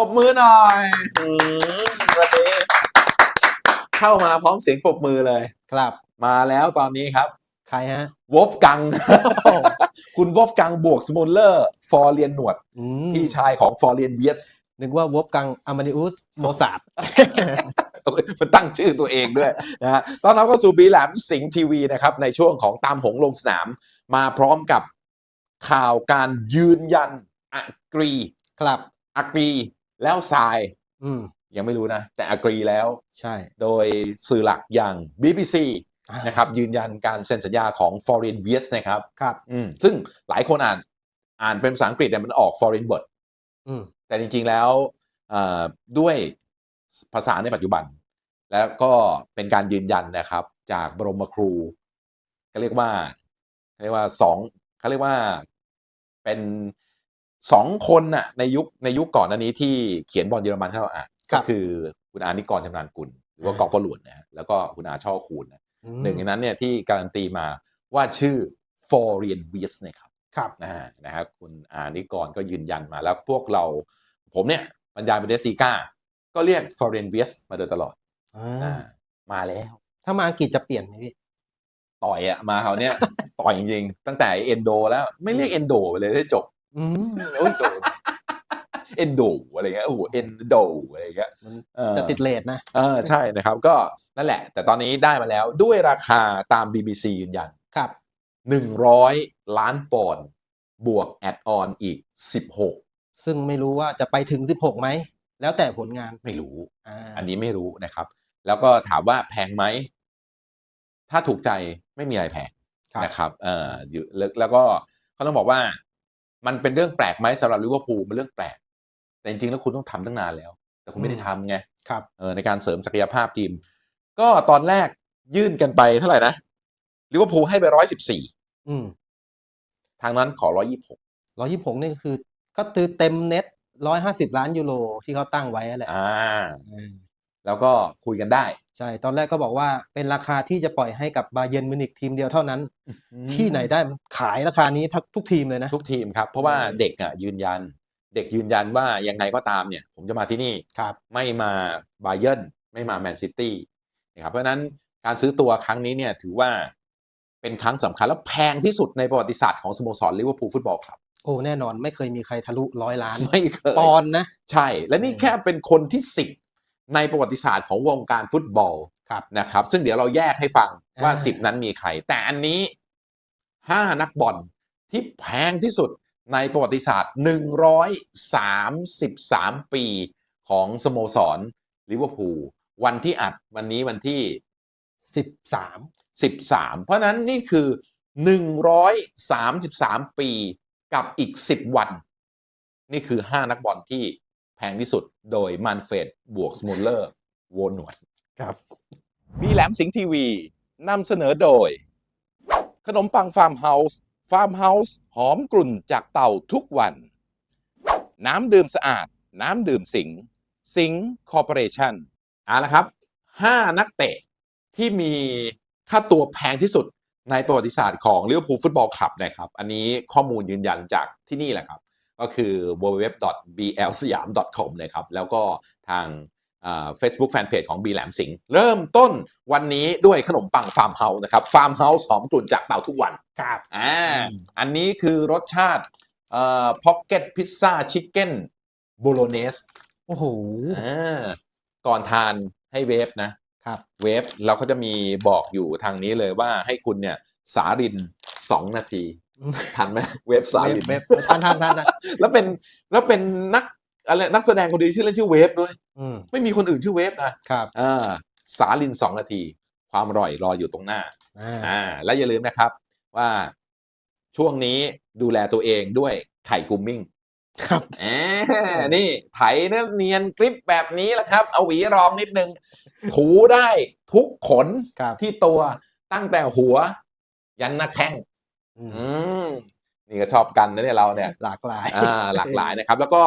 ปรบมือหน่อยอืมวันนี้เข้ามาพร้อมเสียงปรบมือเลย ครับมาแล้วตอนนี้ครับ ใครฮะ วอฟกัง คุณวอฟกังบวกสมุลเลอร์ ฟอร์เรียนหนวด อืมพี่ชายของฟอร์เรียนเวียสนึกว่าวบกังอามานิอุสโมซาร์ทมันตั้งชื่อตัวเองด้วยนะฮะตอนเราก็สู่บีแหลมสิงห์ทีวีนะครับ ในช่วงของตามหงลงสนาม มาพร้อมกับข่าวการยืนยันอักรีครับอักรี แล้วทรายอืม ยังไม่รู้นะ แต่อักรีแล้ว ใช่ โดยสื่อหลักอย่าง BBC อ่านะครับ ยืนยันการเซ็นสัญญาของ Foreign v i e s นะครับครับ อืมซึ่งหลายคนอ่านอ่านเป็นภาษาอังกฤษเนี่ยมันออก Foreign word อืม แต่จริงๆแล้วเอ่อด้วยภาษาในปัจจุบัน แล้วก็เป็นการยืนยันนะครับ จากบรมครูเขาเรียกว่าเขาเรียกว่าสองเขาเรียกว่าเป็น สองคนน่ะในยุคในยุคก่อนหน้านี้ที่เขียนบอลเยอรมันให้เราอ่านครัก็บคือคุณอานิกรชำนาญกุลหรือว่าอ่ากอกประหลวนนะฮะแล้วก็คุณอาช่อคูณนะอืมหนึ่งในนั้นเนี่ยที่การันตีมาว่าชื่อ Foreign v i e s นะครับครับนะฮะนะฮะคุณอานิกรก็ยืนยันมาแล้วพวกเราผมเนี่ยบรรยายเป็นเดสซีก้าก็เรียก Foreign v i e s มาโดยตลอดอ่าอ่ามาแล้ว ถ้ามาอังกฤษจะเปลี่ยนไหมพี่ต่อยอะมาเขาวเนี่ยต่อยจริงๆตั้งแต่เอนโดแล้วไม่เรียกเอนโดไปเลยได้จบ อืมโอ้ยโดเอนโดอะไรเงี้ยโอ้โหเอนโดอะไรเงี้ยมันเออจะติดเลทนะเออใช่นะครับ ก็นั่นแหละ แต่ตอนนี้ได้มาแล้วด้วยราคาตาม BBC ยืนยันครับ100ล้านปอนด์บวกแอดออนอีก16ซึ่งไม่รู้ว่าจะไปถึง16ไหม แล้วแต่ผลงานไม่รู้อ่าอันนี้ไม่รู้นะครับ แล้วก็ถามว่าแพงไหม ถ้าถูกใจไม่มีอะไรแพงครับนะครับเอ่ออยู่แล้วแล้วก็เขาต้องบอกว่า มันเป็นเรื่องแปลกไหมสำหรับลิเวอร์พูลมันเรื่องแปลก แต่จริงๆแล้วคุณต้องทำตั้งนานแล้ว แต่คุณไม่ได้ทำไงครับเออในการเสริมศักยภาพทีม ก็ตอนแรกยื่นกันไปเท่าไหร่นะลิเวอร์พูลให้ไปร้อยสิบสี่อืมทางนั้นขอร้อยี่หกร้อยยี่สิบหกนี่คือ ก็ตือเต็มเน็ตร้อยห้าสิบล้านยูโรที่เขาตั้งไว้นั่นแหละอ่าอืม แล้วก็คุยกันได้ ใช่ ตอนแรกก็บอกว่าเป็นราคาที่จะปล่อยให้กับบาเยร์นมิวนิกทีมเดียวเท่านั้น ที่ไหนได้มันขายราคานี้ทักทุกทีมเลยนะ ทุกทีมครับ เพราะว่าอืมเด็กอะยืนยัน เด็กยืนยันว่ายังไงก็ตามเนี่ย ผมจะมาที่นี่ครับไม่มาบาเยิร์นไม่มาแมนซิตี้นะครับเพราะฉะนั้นการซื้อตัวครั้งนี้เนี่ยถือว่าเป็นครั้งสำคัญและแพงที่สุดในประวัติศาสตร์ของสโมสรลิเวอร์พูลฟุตบอลคลับโอ้แน่นอนไม่เคยมีใครทะลุร้อยล้านไม่เคยปอนด์นะ ใช่ และนี่อืมแค่เป็นคนที่สิบ ในประวัติศาสตร์ของวงการฟุตบอลครับนะครับ ซึ่งเดี๋ยวเราแยกให้ฟังว่าอ่าสิบนั้นมีใคร แต่อันนี้ห้านักบอลที่แพงที่สุดในประวัติศาสตร์ 133 ปีของสโมสรลิเวอร์พูลวันที่อัดวันนี้วันที่สิบสาม13 เพราะฉะนั้นนี่คือ 133 ปีกับอีก 10 วัน นี่คือ 5 นักบอลที่ แพงที่สุดโดยมันเฟดบวกสมุลเลอร์โวนหนวดครับบีแหลมสิงห์ทีวีนำเสนอโดย ขนมปังฟาร์มเฮาส์ฟาร์มเฮาส์หอมกลุ่นจากเต่าทุกวัน น้ำดื่มสะอาด น้ำดื่มสิงห์สิงห์คอร์ปอเรชั่นเอาละครับ 5 นักเตะที่มีค่าตัวแพงที่สุดในประวัติศาสตร์ของลิเวอร์พูลฟุตบอลคลับนะครับ อันนี้ข้อมูลยืนยันจากที่นี่แหละครับ ก็คือ www.blsayam.com เลยครับ แล้วก็ทางเฟซบุ๊กแฟนเพจของ B แหลมสิงห์เริ่มต้นวันนี้ด้วยขนมปังฟาร์มเฮาส์นะครับฟาร์มเฮาส์หอมกลุ่นจากเตาทุกวันครับอ่าอืมอันนี้คือรสชาติเอ่อพ็อกเก็ตพิซซ่าชิคเก้นโบโลเนสโอ้โหอ่าก่อนทานให้เวฟนะครับเวฟเราก็จะมีบอกอยู่ทางนี้เลยว่าให้คุณเนี่ยสารินสองนาที ทันไหมเวฟสาเว็บรินเว็บทานทานทานนะแล้วเป็นแล้วเป็นนักอะไรนักแสดงคนดีชื่อเล่นชื่อเวฟด้วยอืมไม่มีคนอื่นชื่อเวฟนะครับอ่าสาลินสองนาที ความอร่อยรออยู่ตรงหน้าอ่าอ่าและอย่าลืมนะครับว่าช่วงนี้ดูแลตัวเองด้วยไข่กุมมิ่งครับอ่านี่ไถเนื้อเนียนกริปแบบนี้แหละครับ เอาหวีรองนิดนึง ถูได้ทุกขนครับที่ตัวตั้งแต่หัว ยันหน้าแข้ง อืมอืมนี่ก็ชอบกันนะเนี่ยเราเนี่ย หลากหลาย อ่าหลากหลายนะครับ แล้วก็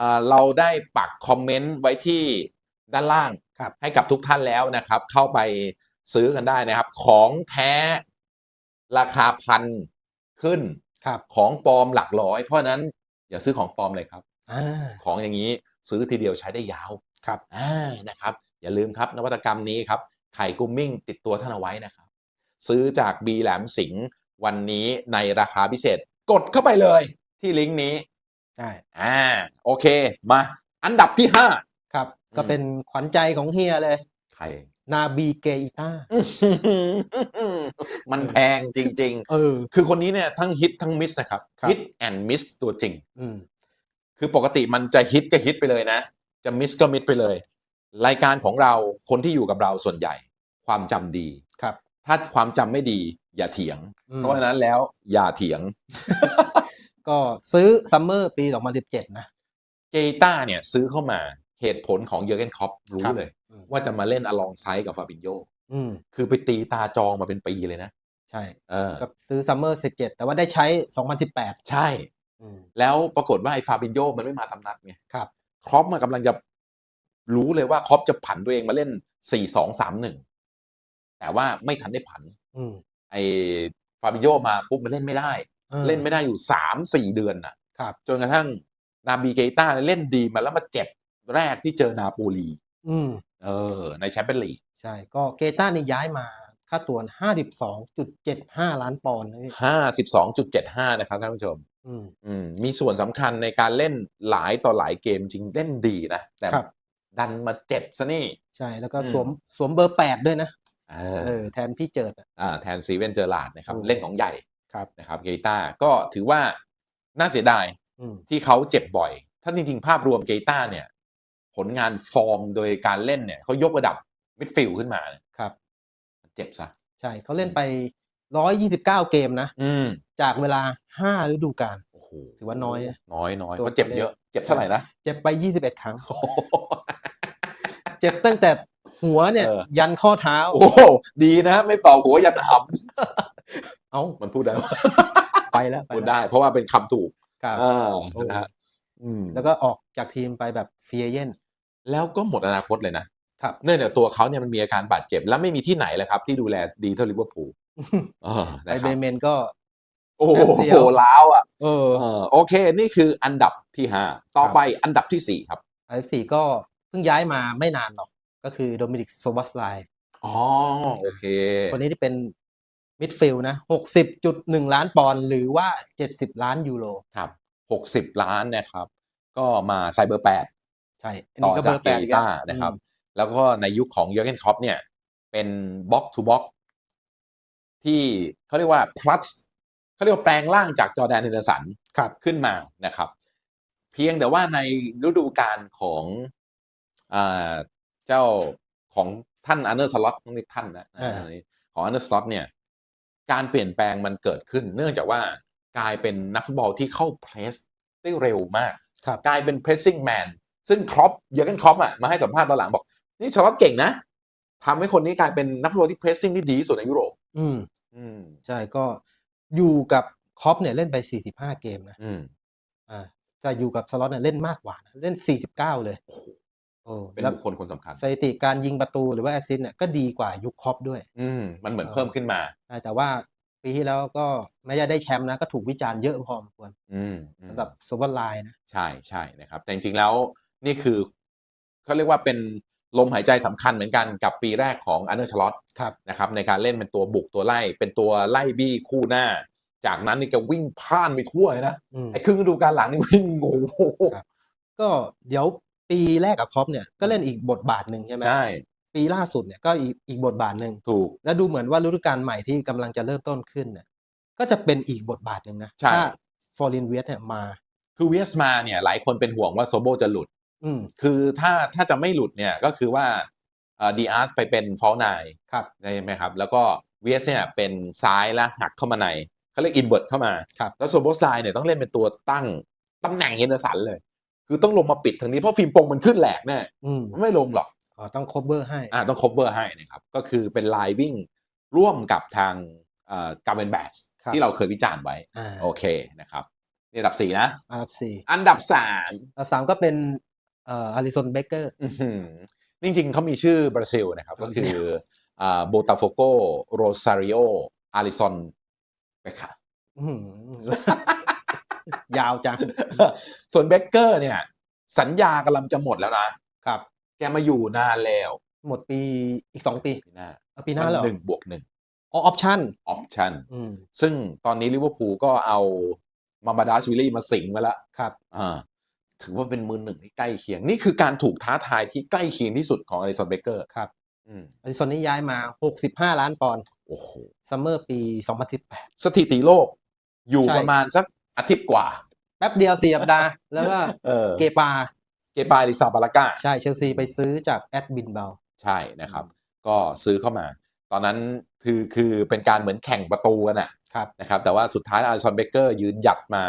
อ่าเราได้ปักคอมเมนต์ไว้ที่ด้านล่างครับ ให้กับทุกท่านแล้วนะครับ เข้าไปซื้อกันได้นะครับ ของแท้ราคาพันขึ้นครับของปลอมหลักร้อย เพราะฉะนั้นอย่าซื้อของปลอมเลยครับ อ่า ของอย่างนี้ซื้อทีเดียวใช้ได้ยาวครับ อ่านะครับ อย่าลืมครับนวัตกรรมนี้ครับไข่กุ้มมิ่งติดตัวท่านเอาไว้นะครับ ซื้อจากบีแหลมสิงห์ วันนี้ในราคาพิเศษ กดเข้าไปเลยที่ลิงก์นี้ใช่อ่าโอเคมาอันดับที่ห้าครับ ก็อืมเป็นขวัญใจของเฮียเลย ใคร นาบีเกอิต้า มันแพงจริงเออๆคือคนนี้เนี่ยทั้งฮิตทั้งมิสนะครับครับ ฮิตแอนด์มิสตัวจริง อืมคือปกติมันจะฮิตก็ฮิตไปเลยนะ จะมิสก็มิสไปเลย รายการของเราคนที่อยู่กับเราส่วนใหญ่ ความจำดีครับ ถ้าความจำไม่ดี อย่าเถียงอืมเพราะฉะนั้นแล้วอย่าเถียง ก็ซื้อซัมเมอร์ปี 2017 นะ เกต้าเนี่ยซื้อเข้ามาเหตุผลของเยอร์เกนคอปรู้ครับเลยอืมว่าจะมาเล่นอลองไซด์กับฟาบินโยอืมคือไปตีตาจองมาเป็นปีเลยนะ ใช่เออก็ซื้อซัมเมอร์ 17 แต่ว่าได้ใช้ 2018 ใช่อืมแล้วปรากฏว่าไอ้ฟาบินโยมันไม่มาตำนัดไงครับครอปมากำลังจะรู้เลยว่าครอปจะผันตัวเองมาเล่น 4 2 3 1 แต่ว่าไม่ทันได้ผันอืม ไอ้ฟาบินโยมาปุ๊บมันเล่นไม่ได้ออเล่นไม่ได้อยู่3 4เดือนน่ะครับ จนกระทั่งนาบีเกต้าเนี่ยเล่นดีมาแล้วมาเจ็บแรกที่เจอนาโปลี อืมเออ ในแชมเปี้ยนลีกใช่ ก็เกต้านี่ย้ายมาค่าตัว52.75ล้านปอนด์นะพี่52.75นะครับท่านผู้ชม อืมอืมมีส่วนสำคัญในการเล่นหลายต่อหลายเกมจริงเล่นดีนะ แต่ครับ ดันมาเจ็บซะนี่ ใช่แล้วก็อืม สวมสวมเบอร์8ด้วยนะ เอเอออแทนพี่เจิดอะอ่าแทนซีเวนเจอร์ลาดนะครับถูกเล่นของใหญ่ครับนะครับเกต้าก็ถือว่าน่าเสียดายอืมที่เขาเจ็บบ่อย ถ้าจริง ๆ ภาพรวมเกต้าเนี่ย ผลงานฟอร์มโดยการเล่นเนี่ยเขายกระดับมิดฟิลด์ขึ้นมาครับ เจ็บซะใช่เขาเล่นไป129เกมนะอืมจากเวลา5ฤดูกาลโอ้โหถือว่าน้อยนะน้อยน้อยตัวเขาเจ็บเยอะ เจ็บเท่าไหร่นะ เจ็บไป21ครั้ง เจ็บตั้งแต่ หัวเนี่ยเออยันข้อเท้า โอ้โหดีนะ ไม่เป่าหัวยันหเอ้าำมันพูดได้ไหมไปแล้วไปพูดแล้วได้ เพราะว่าเป็นคำถูกครับอ่าโอ้นะฮะอืมแล้วก็ออกจากทีมไปแบบเฟียเยนแล้วก็หมดอนาคตเลยนะครับเนื่องจากตัวเขาเนี่ยมันมีอาการบาดเจ็บ แล้วไม่มีที่ไหนเลยครับ ที่ดูแลดีเท่าลิเวอร์พูลเออไปนะคเบรับเมนก็ โอ้แป๊บเดียวโหล้าวอะเออเออโอเค นี่คืออันดับที่ห้าต่อไปอันดับที่สี่ครับไอสี่ก็เพิ่งย้ายมาไม่นานหรอก ก็คือโดมินิกโซบัสไลอ๋อโอเค คนนี้ที่เป็นมิดฟิลด์นะ60.1ล้านปอนด์หรือว่า70ล้านยูโรครับหกสิบ60ล้านนะครับ ก็มาไซเบอร์แปดใช่อันต่อนี้ก็เบจาอกร์เกแปดอีกต้าแล้วนะครับอืมแล้วก็ในยุคของเยอร์เกนครอปเนี่ย เป็นบล็อกทูบล็อกที่เขาเรียกว่า plus เขาเรียกว่าแปลงร่างจากจอร์แดนเฮนเดอร์สันครับขึ้นมานะครับ เพียงแต่ว่าในฤดูกาลของอ่า เจ้าของท่านอันเดอร์สล็อตต้องเรียกท่านนะอ่าอันนี้ของอันเดอร์สล็อตเนี่ยการเปลี่ยนแปลงมันเกิดขึ้น เนื่องจากว่ากลายเป็นนักฟุตบอลที่เข้าเพรสได้เร็วมากครับกลายเป็น pressing man ซึ่งครอปเยอร์เกนครอปอะมาให้สัมภาษณ์ตอนหลังบอก นี่ชอตเก่งนะทำให้คนนี้กลายเป็นนักฟุตบอลที่ pressing ที่ดีที่สุดในยุโรป อืม อืม ใช่ก็อยู่กับคอปเนี่ยเล่นไป 45 เกมนะ อืม อ่าแต่อยู่กับสล็อตเนี่ยเล่นมากกว่านะเล่น 49 เลย โอ้เป็นแล้ว บุคคลคนสำคัญ สถิติการยิงประตูหรือว่าแอสซิสต์เนี่ยก็ดีกว่ายุคคอปด้วยอืมมันเหมือนเพิ่มขึ้นมาใช่แต่ว่าปีที่แล้วก็ไม่ได้ได้แชมป์นะก็ถูกวิจารณ์เยอะพอสมควรอืมอืม สำหรับโซเวอร์ไลน์นะ ใช่ใช่นะครับ แต่จริงๆแล้วนี่คือเขาเรียกว่าเป็นลมหายใจสำคัญเหมือนกันกับปีแรกของอันเดอร์ชลอตครับ นะครับในการเล่นเป็นตัวบุกตัวไล่ เป็นตัวไล่บี้คู่หน้า จากนั้นนี่ก็วิ่งพ่านไปทั่วเลยนะอืมไอ้ครึ่งฤดูกาลหลังนี่วิ่งโอ้โหครับก็เดี๋ยว ปีแรกกับคอปเนี่ยก็เล่นอีกบทบาทหนึ่งใช่ไหมใช่ ปีล่าสุดเนี่ยก็อีกอีกบทบาทหนึ่งถูก แล้วดูเหมือนว่าฤดูกาลใหม่ที่กำลังจะเริ่มต้นขึ้นเนี่ยก็จะเป็นอีกบทบาทหนึ่งนะใช่ ถ้าฟอร์เรนเวียสเนี่ยมา คือเวียสมาเนี่ยหลายคนเป็นห่วงว่าโซโบจะหลุด อืมคือถ้าถ้าจะไม่หลุดเนี่ยก็คือว่าดีอาร์สไปเป็นฟอลนายครับ ใช่ไหมครับ แล้วก็เวียสเนี่ยเป็นซ้ายแล้วหักเข้ามาในเขาเรียกอินเว r ร์เข้ามา ครับ แล้วโซโบสไลน์เนี่ยต้องเล่นเป็นตัวตั้งตำแหน่งเฮนเดอร์สันเลย คือต้องลงมาปิดทางนี้เพราะฟิล์มปงมันขึ้นแหลกแน่อืมไม่ลงหรอกอ๋อต้องคบเบอร์ให้อ่าต้อง cover ให้นะครับก็คือเป็นไลน์วิ่งร่วมกับทางการเวนแบชครับที่เราเคยวิจารณ์ไว้อ่าโอเคนะครับนี่อันดับสี่นะอันดับสี่อันดับสามอันดับสามก็เป็นเอ่ออาริสันเบเกอร์อื้อหือจริงๆเขามีชื่อบราซิลนะครับ ก็คือโบตาโฟโกโรซาริโออาริซอนเบคา ยาวจัง ส่วนเบเกอร์เนี่ย สัญญากำลังจะหมดแล้วนะ ครับ แกมาอยู่นานแล้ว หมดปีอีกสองปีปีหน้าเอาปีหน้าเหรอหนึ่งบวกหนึ่งอ๋อออปชั่นออปชั่นอืมซึ่งตอนนี้ลิเวอร์พูลก็เอามาบาดาชวิลลี่มาสิงมาแล้วครับอ่าถือว่าเป็นมือหนึ่งที่ใกล้เคียง นี่คือการถูกท้าทายที่ใกล้เคียงที่สุดของอลิสันเบเกอร์ครับอืมอดิสันนี่ย้ายมา 65 ล้านปอนด์โอ้โหซัมเมอร์ปี 2018 สถิติโลก อยู่ใช่ประมาณสัก อาทิตย์กว่า แป๊บเดียวสี่สัปดาห์ แล้วก็เออเกปา เกบาลิซาบาลาก้าใช่เชลซีไปซื้อจากแอดบินเบลใช่นะครับ ก็ซื้อเข้ามา ตอนนั้นคือคือเป็นการเหมือนแข่งประตูกันน่ะครับ นะครับ แต่ว่าสุดท้ายอาริสันเบเกอร์ยืนหยัดมา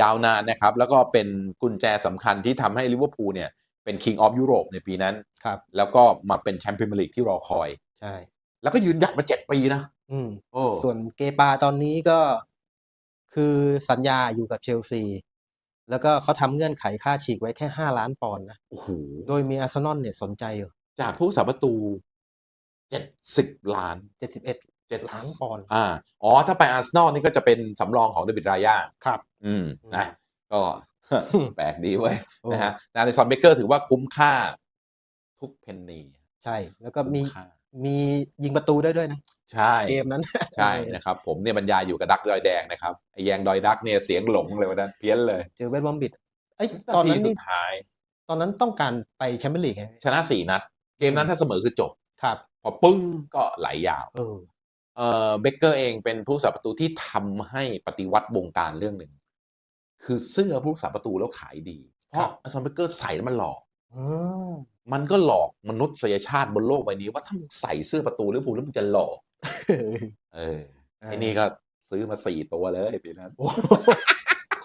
ยาวนานนะครับ แล้วก็เป็นกุญแจสำคัญที่ทำให้ลิเวอร์พูลเนี่ยเป็น King of Europe ในปีนั้น ครับ แล้วก็มาเป็นแชมเปี้ยนลีกที่รอคอย ใช่ แล้วก็ยืนหยัดมาเจ็ดปีนะ อืม โอ้ ส่วนเกปาตอนนี้ก็ คือสัญญาอยู่กับเชลซี แล้วก็เขาทำเงื่อนไขค่าฉีกไว้แค่ 5 ล้านปอนด์นะ โอ้โห โดยมีอาร์เซนอลเนี่ยสนใจอยู่จากผู้สาประตูเจ็ดสิบล้าน71เจ็ดล้านปอนด์อ่าอ๋อ ถ้าไปอาร์เซนอลนี่ก็จะเป็นสำรองของเดวิดรายาครับ อืมนะก็อืมแปลกดีเว้ยโอ้ นะฮะนาริซอนเบเกอร์ถือว่าคุ้มค่า ทุกเพนนีใช่ แล้วก็มีคุ้ค่ามียิงประตูได้ด้วยนะ ใช่เกมนั้นใช่นะครับผมเนี่ยบรรยายอยู่กับดักดอยแดงนะครับไอแยงดอยดักเนี่ยเสียงหลงเลยวันนั้นเพี้ยนเลย เจอเวสต์บอมบิดไอ้ยตอนนั้นนาทีสุนี่ดท้าย ตอนนั้นต้องการไปแชมเปี้ยนลีกไงชนะสี่นัด เกมนั้นถ้าเสมอคือจบครับพอปึ้งก็ไหลยาวเออเอ่อเบเกอร์เองเป็นผู้สาประตูที่ทำให้ปฏิวัติวงการเรื่องหนึ่งคือเสื้อผู้สาประตูแล้วขายดี เพครัราะบอาซอนเบเกอร์ใส่แล้วมันหลอกอืมมันก็หลอกมนุษยชาติบนโลกใบนี้ว่าถ้ามึงใส่เสื้อประตูลิเวอร์พูลแล้วมึงจะหลอก เออไอ้นี่ก็ซื้อมาสี่ตัวเลยปีนั้นโอ้โห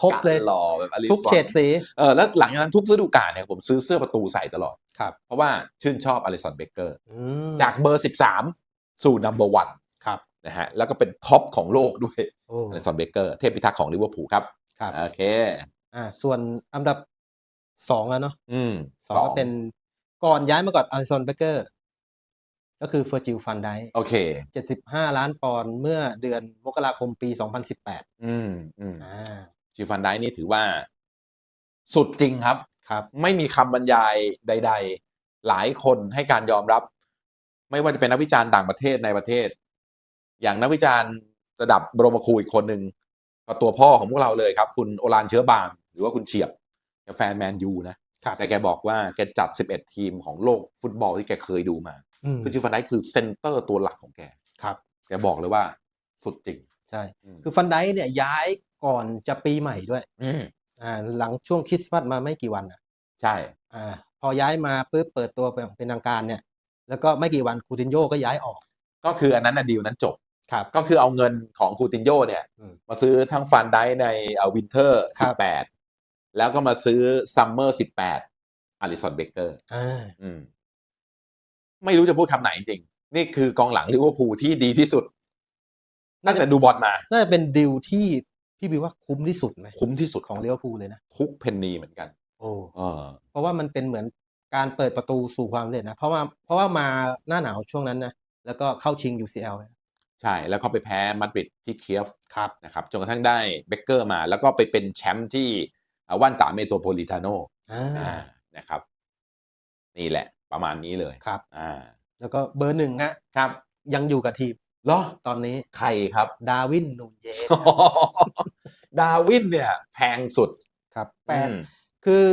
ครบเลยหล่อแบบอลิทุกเฉดสีเออแล้วหลังจากนั้นทุกฤดูกาลเนี่ยผมซื้อเสื้อประตูใส่ตลอดครับ เพราะว่าชื่นชอบอลิสันเบเกอร์อืมจากเบอร์13สู่นัมเบอร์วันครับนะฮะแล้วก็เป็นท็อปของโลกด้วยโอ้อลิสันเบเกอร์เทพพิทักษ์ของลิเวอร์พูลครับครับโอเคอ่าส่วนอันดับสองอะเนาะอืมสองก็เป็นก่อนย้ายมาก่อนอลิซอนเบเกอร์ ก็คือเฟอร์จิลฟันไดโอเคเจ็ดสิบห้าล้านปอนด์เมื่อเดือนมกราคมปีสองพันสิบแปดอืมอืมอ่าจิฟันไดนี่ถือว่า สุดจริงครับ ครับ ไม่มีคำบรรยายใด ๆ หลายคนให้การยอมรับ ไม่ว่าจะเป็นนักวิจารณ์ต่างประเทศในประเทศ อย่างนักวิจารณ์ระดับบรมครูอีกคนหนึ่งก็ตัวพ่อของพวกเราเลยครับ คุณโอลานเชื้อบาง หรือว่าคุณเฉียบแกแฟนแมนยูนะครับแต่แกบอกว่าแกจัด 11 ทีมของโลกฟุตบอลที่แกเคยดูมา อืมคือจิฟันไดคือเซนเตอร์ตัวหลักของแกครับแกบอกเลยว่าสุดจริง ใช่อืมคือฟันไดเนี่ยย้ายก่อนจะปีใหม่ด้วยอืมอ่าหลังช่วงคริสต์มาสมาไม่กี่วันอะ ใช่อ่าพอย้ายมาปุ๊บเปิดตัวเป็นเป็นทางการเนี่ย แล้วก็ไม่กี่วันคูตินโยก็ย้ายออก ก็คืออันนั้นนะดีลนั้นจบครับก็คือเอาเงินของคูตินโยเนี่ยอืมมาซื้อทั้งฟันได้ในเอ่อวินเทอร์ครัสิบบแปดแล้วก็มาซื้อซัมเมอร์สิบแปดอลิสันเบเกอร์อ่าอืม ไม่รู้จะพูดคำไหนจริง นี่คือกองหลังลิเวอร์พูลที่ดีที่สุดตั้งแต่ดูบอลมา น่าจะเป็นดิวที่พี่บิวว่าคุ้มที่สุดไหมคุ้มที่สุดของเลี้ยวภูลเลยนะทุกเพนนีเหมือนกันโอ้เออเพราะว่ามันเป็นเหมือนการเปิดประตูสู่ความสำเร็จนะ เพราะว่าเพราะว่ามาหน้าหนาวช่วงนั้นนะแล้วก็เข้าชิง UCL นะใช่แล้วเขาไปแพ้มาดริดที่เคียฟครับนะครับจนกระทั่งได้เบเกอร์มา แล้วก็ไปเป็นแชมป์ที่อ่าว่านตาเมโทรโพลิตาโน อ่า อ่านะครับ นี่แหละ ประมาณนี้เลยครับ อ่า แล้วก็เบอร์หนึ่งฮะครับยังอยู่กับทีมเหรอตอนนี้ใครครับ ดาร์วินนูนเยสดาวินเนี่ย แพงสุดครับแปดอืมคือ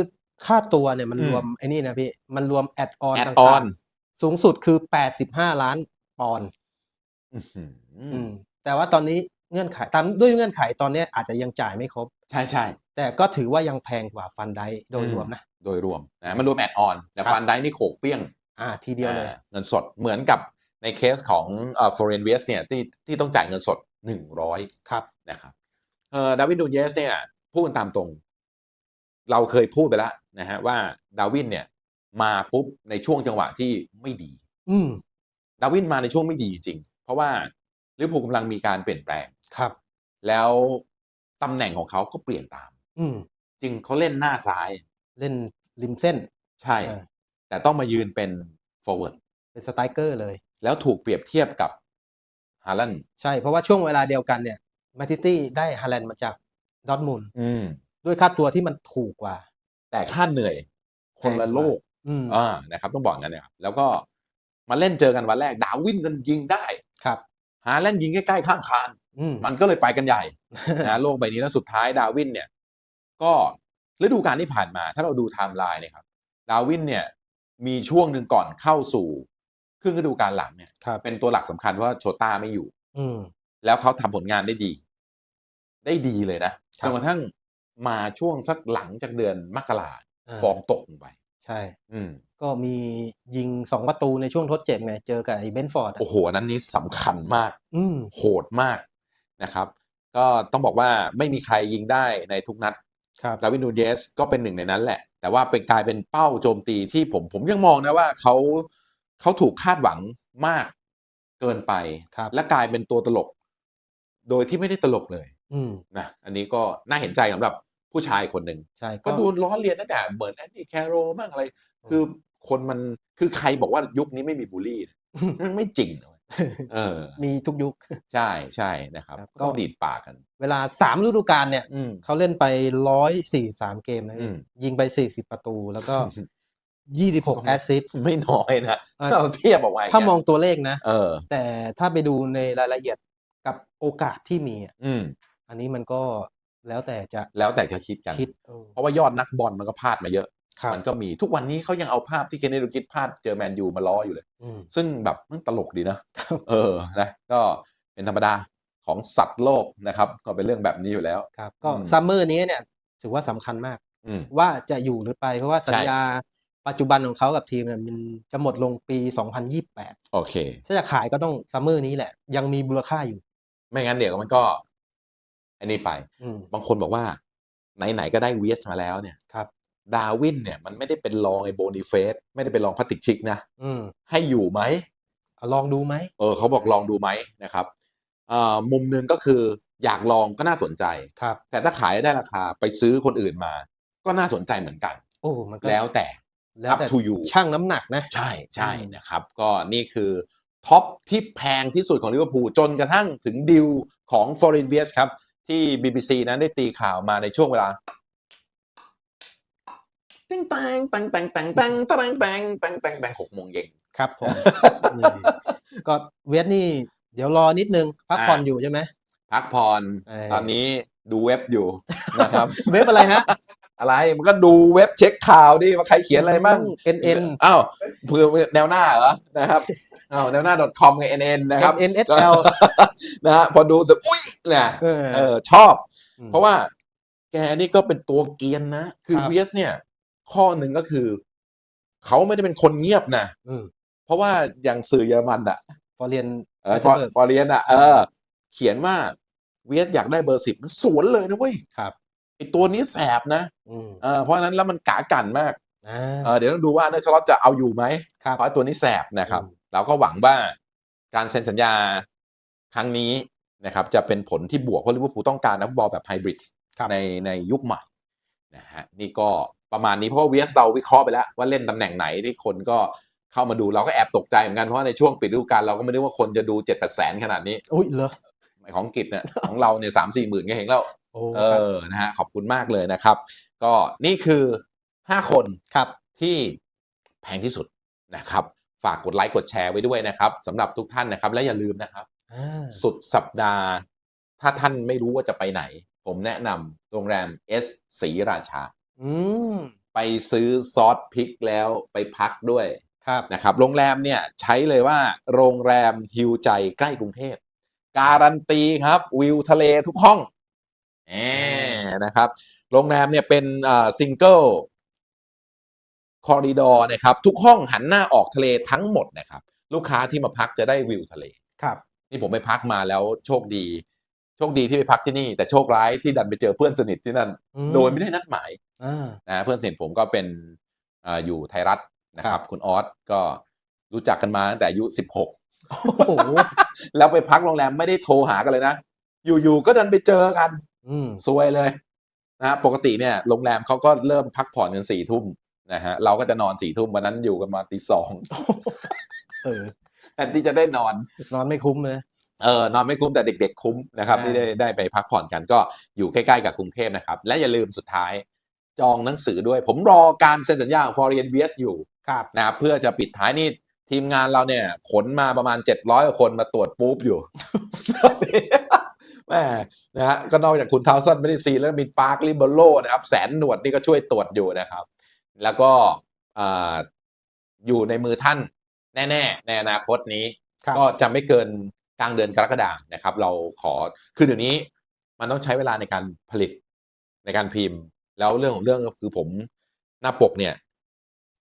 ค่าตัวเนี่ยมันอืมรวมไอ้นี่นะพี่ มันรวมแอดออนแอดต่ออานงๆสูงสุดคือ85ล้านปอนด์อื้อหือออืมแต่ว่าตอนนี้ เงื่อนไขตามด้วยเงื่อนไขตอนเนี้ยอาจจะยังจ่ายไม่ครบ ใช่ใช่แต่ก็ถือว่ายังแพงกว่าฟันไดโดยรวมนะ โดยรวมนะมันรวมแอดออนแต่ครับฟันได้นี่โขกเปี้ยงอ่าทีเดียวเลยอ่าเงินสดเหมือนกับในเคสของเอ่อฟอเรนเวสเนี่ยที่ที่ต้องจ่ายเงินสด 100ครับนะครับเอ่อดาวินดูเยสเนี่ยพูดกันตามตรง เราเคยพูดไปแล้วนะฮะว่าดาวินเนี่ย มาปุ๊บในช่วงจังหวะที่ไม่ดี อืมดาวินมาในช่วงไม่ดีจริง เพราะว่าลิเวอร์พูลกำลังมีการเปลี่ยนแปลง ครับ แล้วตำแหน่งของเขาก็เปลี่ยนตาม อืมจริงเขาเล่นหน้าซ้าย เล่นริมเส้นใช่ อ่าแต่ต้องมายืนเป็น forward เป็นสไตรเกอร์เลย แล้วถูกเปรียบเทียบกับฮาลันใช่เพราะว่าช่วงเวลาเดียวกันเนี่ยแมนซิตี้ได้ฮาแลนด์มาจากดอร์ทมุนด์อืมด้วยค่าตัวที่มันถูกกว่า แต่ค่าเหนื่อยคนละโลกอืมอ่านะครับ ต้องบอกงั้นนะครับแล้วก็มาเล่นเจอกันวันแรก ดาวินมันยิงได้ ครับ หาเล่นยิงใกล้ๆข้างคานอื มมันก็เลยไปกันใหญ่นะโลกใบนี้แล้วสุดท้ายดาวินเนี่ย ก็ฤดูกาลที่ผ่านมา ถ้าเราดูไทม์ไลน์เนี่ยครับ ดาวินเนี่ยมีช่วงหนึ่งก่อนเข้าสู่ครึ่งฤดูกาลหลังเนี่ยครับเป็นตัวหลักสำคัญว่าโชต้าไม่อยู่ อืมแล้วเขาทำผลงานได้ดี ได้ดีเลยนะครับจนกระทั่งมาช่วงสักหลังจากเดือนมกราอ่าฟอร์มตกลงไป ใช่ อืมก็มียิงสองประตูในช่วงทดเจ็บไงเจอกับไอ้เบนฟอร์ดอะโอ้โหอันนั้นนี้สำคัญมาก อืมโหดมาก นะครับ ก็ต้องบอกว่าไม่มีใครยิงได้ในทุกนัดครับดาวินนูเยสก็เป็นหนึ่งในนั้นแหละ แต่ว่าเป็นกลายเป็นเป้าโจมตีที่ผมผมยังมองนะว่าเขาเขาถูกคาดหวังมากเกินไปครับและกลายเป็นตัวตลก โดยที่ไม่ได้ตลกเลยอืมนะอันนี้ก็น่าเห็นใจสำหรับผู้ชายคนหนึ่งใช่ก็โดนล้อเลียนตั้งแต่เหมือนแอนดี้แคโรบ้างอะไร คือคนมันคือใครบอกว่ายุคนี้ไม่มีบูลลี่เนี่ยมันไม่จริงนะเว้ย เออ มีทุกยุค ใช่ใช่นะครับ ครับก็ดีดปากกัน เวลาสามฤดูกาลเนี่ย อืม เขาเล่นไปร้อยสี่สามเกมนะอืพี่มยิงไปสี่สิบประตูแล้วก็ยี่สิบหกแอสซิสต์ ไม่น้อยนะเออถ้าเราเทียบออกมาย่ถ้ามองตัวเลขนะ เออ แต่ถ้าไปดูในรายละเอียดกับโอกาสที่มีอะอืม อันนี้มันก็แล้วแต่จะแล้วแต่จะคิดกัน คิดเออเพราะว่ายอดนักบอลมันก็พลาดมาเยอะครับ มันก็มีทุกวันนี้เขายังเอาภาพที่เคนเนดูกิดพลาดเจอแมนยูมาล้ออยู่เลยอืมซึ่งแบบมันตลกดีนะเออนะก็เป็นธรรมดาของสัตว์โลกนะครับก็เป็นเรื่องแบบนี้อยู่แล้วครับก็อืมซัมเมอร์นี้เนี่ยถือว่าสำคัญมากอืมว่าจะอยู่หรือไปเพราะว่าสัญใช่ญาปัจจุบันของเขากับทีมเนี่ยมันจะหมดลงปี 2028 โอเค ถ้าจะขายก็ต้องซัมเมอร์นี้แหละ ยังมีมูลค่าอยู่ ไม่งั้นเดี๋ยวมันก็ อันนี้ไปอืมบางคนบอกว่า ไหนๆก็ได้เวียสมาแล้วเนี่ยครับ ดาวินเนี่ยมันไม่ได้เป็นรองไอ้โบนิเฟสไม่ได้เป็นรองพัตติกชิกนะอืมให้อยู่ไหมเอาลองดูไหมเออเขาบอกลองดูไหมนะครับเอ่อมุมหนึ่งก็คืออยากลองก็น่าสนใจครับแต่ถ้าขายได้ราคาไปซื้อคนอื่นมา ก็น่าสนใจเหมือนกัน โอ้มันก็แล้วแต่แล้ว up แต่ to you ช่างน้ำหนักนะ ใช่ใช่อืมนะครับ ก็นี่คือท็อปที่แพงที่สุดของลิเวอร์พูลจนกระทั่งถึงดิวของ Foreign v i e s ครับ ที่ BBC นั้นได้ตีข่าวมาในช่วงเวลา ตังตังตังตังตังตังตังตังตังตังตังหกโมงเย็นครับผมนี่ก็เวทนี่ เดี๋ยวรอนิดนึง พักผ่อนอ่าอยู่ใช่ไหมพักผ่อนเออตอนนี้ดูเว็บอยู่นะครับเว็บอะไรฮะอะไรมันก็ดูเว็บเช็คข่าวดิว่าใครเขียนอะไรบ้าง NN อ้าวเพื่อแนวหน้าเหรอนะครับอ้าวแนวหน้า .com ไง NN นะครับ NSL นะฮะพอดูเสร็จอุ้ยเนี่ยเออเออชอบมเพราะว่าแกนี่ก็เป็นตัวเกรียนนะ คือครับเวียสเนี่ย ข้อหนึ่งก็คือ เขาไม่ได้เป็นคนเงียบนะอืมเพราะว่าอย่างสื่อเยอรมันอะฟอร์เรียน เออฟอฟอเรียนอะเออ เขียนว่าเวียสอยากได้เบอร์สิบมันสวนเลยนะเว้ยครับ ไอตัวนี้แสบนะอืมเออเพราะฉะนั้นแล้วมันกากันมากอ่าเออเดี๋ยวต้องดูว่าในสล็อตจะเอาอยู่ไหม ครับ เพราะตัวนี้แสบนะครับ อืม เราก็หวังว่าการเซ็นสัญญาครั้งนี้นะครับ จะเป็นผลที่บวกเพราะลิเวอร์พูลต้องการนักฟุตบอลแบบไฮบริดครับ ในในยุคใหม่นะฮะนี่ก็ ประมาณนี้เพราะว่าเวสเราวิเคราะห์ไปแล้ว ว่าเล่นตำแหน่งไหนที่คนก็เข้ามาดูเราก็แอบตกใจเหมือนกันเพราะว่าในช่วงปิดฤดูกาลเราก็ไม่ได้ว่าคนจะดูเจ็ดแปดแสนขนาดนี้อุ้ยเหรอของอังกฤษเนี่ยของเราเนี่ยสามสี่หมื่นก็เห็นแล้วโอ้เออนะฮะขอบคุณมากเลยนะครับ ก็นี่คือห้าคนครับที่แพงที่สุดนะครับ ฝากกดไลค์กดแชร์ไว้ด้วยนะครับสำหรับทุกท่านนะครับ และอย่าลืมนะครับอ่าสุดสัปดาห์ ถ้าท่านไม่รู้ว่าจะไปไหน ผมแนะนำโรงแรมเอสศรีราชา อืม ไปซื้อซอสพริกแล้วไปพักด้วยครับ นะครับ โรงแรมเนี่ยใช้เลยว่าโรงแรมฮิวใจใกล้กรุงเทพ การันตีครับวิวทะเลทุกห้องแหมนะครับ โรงแรมเนี่ยเป็นซิงเกิลคอริดอร์นะครับ ทุกห้องหันหน้าออกทะเลทั้งหมดนะครับ ลูกค้าที่มาพักจะได้วิวทะเล ครับ นี่ผมไปพักมาแล้วโชคดี โชคดีที่ไปพักที่นี่ แต่โชคร้ายที่ดันไปเจอเพื่อนสนิทที่นั่น อืม โดยไม่ได้นัดหมายอ่า นะเพื่อนสนิทผมก็เป็นเอออยู่ไทยรัฐนะคครัรับบคุณออสก็รู้จักกันมาตั้งแต่อายุ16โอ้โหแล้วไปพักโรงแรมไม่ได้โทรหากันเลยนะ อยู่ๆก็ดันไปเจอกันอืมซวยเลยนะปกติเนี่ยโรงแรมเขาก็เริ่มพักผ่อนกันสี่ทุ่มนะฮะเราก็จะนอนสี่ทุ่มวันนั้นอยู่กันมาตีสองเออแทนที่จะได้นอน นอนไม่คุ้มเลยเออนอนไม่คุ้มแต่เด็ก ๆ คุ้มนะครับใช่ที่ได้ได้ไปพักผ่อนกันก็อยู่ใกล้ๆกับกรุงเทพนะครับ และอย่าลืมสุดท้าย จองหนังสือด้วย ผมรอการเซ็นสัญญาของ Foreign VS อยู่ครับนะครับเพื่อจะปิดท้ายนี่ทีมงานเราเนี่ย ขนมาประมาณ 700กว่าคนมาตรวจปุ๊บอยู่แม่นะฮะก็นอกจากคุณทาวซันไม่ได้ซีแล้วมีปาร์คลิเบโรนะครับ แสนหนวดนี่ก็ช่วยตรวจอยู่นะครับ แล้วก็อ่าอยู่ในมือท่านแน่ ๆ ในอนาคตนี้ครับก็จะไม่เกินกลางเดือนกรกฎานะครับ เราขอคือเดี๋ยวนี้มันต้องใช้เวลาในการผลิตในการพิมพ์ แล้วเรื่องของเรื่องก็คือผมหน้าปกเนี่ย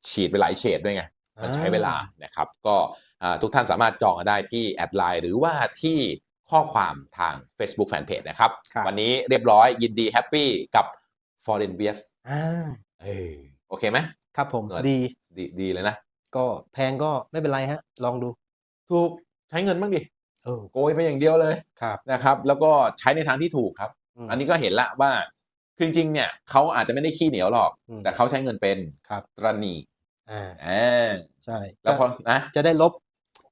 ฉีดไปหลายเฉดด้วยไง มันใช้เวลานะครับ ก็อ่าทุกท่านสามารถจองกันได้ที่แอดไลน์หรือว่าที่ข้อความทาง Facebook Fanpage นะครับครับวันนี้เรียบร้อยยินดีแฮปปี้กับ Foreign v s อ่าเออโอเคไหมครับผมเออดีดีดีเลยนะ ก็แพงก็ไม่เป็นไรฮะ ลองดู ถูกใช้เงินบ้างดิเออโกยไปอย่างเดียวเลยครับนะครับ แล้วก็ใช้ในทางที่ถูกครับมอันนี้ก็เห็นละว่า คือจริงๆเนี่ยเขาอาจจะไม่ได้ขี้เหนียวหรอก อืมแต่เขาใช้เงินเป็นครับ ตระหนีอ่าอ่าใช่แล้วพอนะจะได้ลบ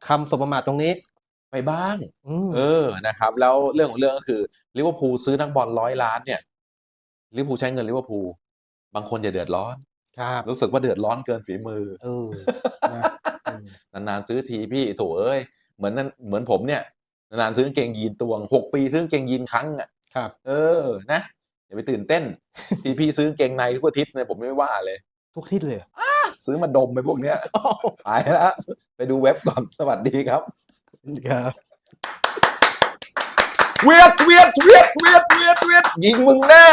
คำสบประมาทตรงนี้ ไปบ้าง อืมเออนะครับ แล้วเรื่องของเรื่องก็คือลิเวอร์พูลซื้อนักบอลร้อยล้านเนี่ยลิเวอร์พูลใช้เงินลิเวอร์พูลบางคนจะเดือดร้อน ครับรู้สึกว่าเดือดร้อนเกินฝีมือ เออนะอืมนานๆซื้อทีพี่โถเอ้ยเหมือนนั่นเหมือนผมเนี่ยนานๆซื้อกางเกงยีนตวงหกปีซื้อกางเกงยีนครั้งอะครับ เออนะ อย่าไปตื่นเต้น ทีพี่ซื้อกางเกงในทุกอาทิตย์เนี่ยผมไม่ว่าเลย ทุกอาทิศเลยเหรอซื้อมาดมไปพวกเนี้ยไปแล้ว ไปดูเว็บก่อนสวัสดีครับ ครับ เวียดเวียดเวียดเวียดเวียดเวียดยิงมึงแน่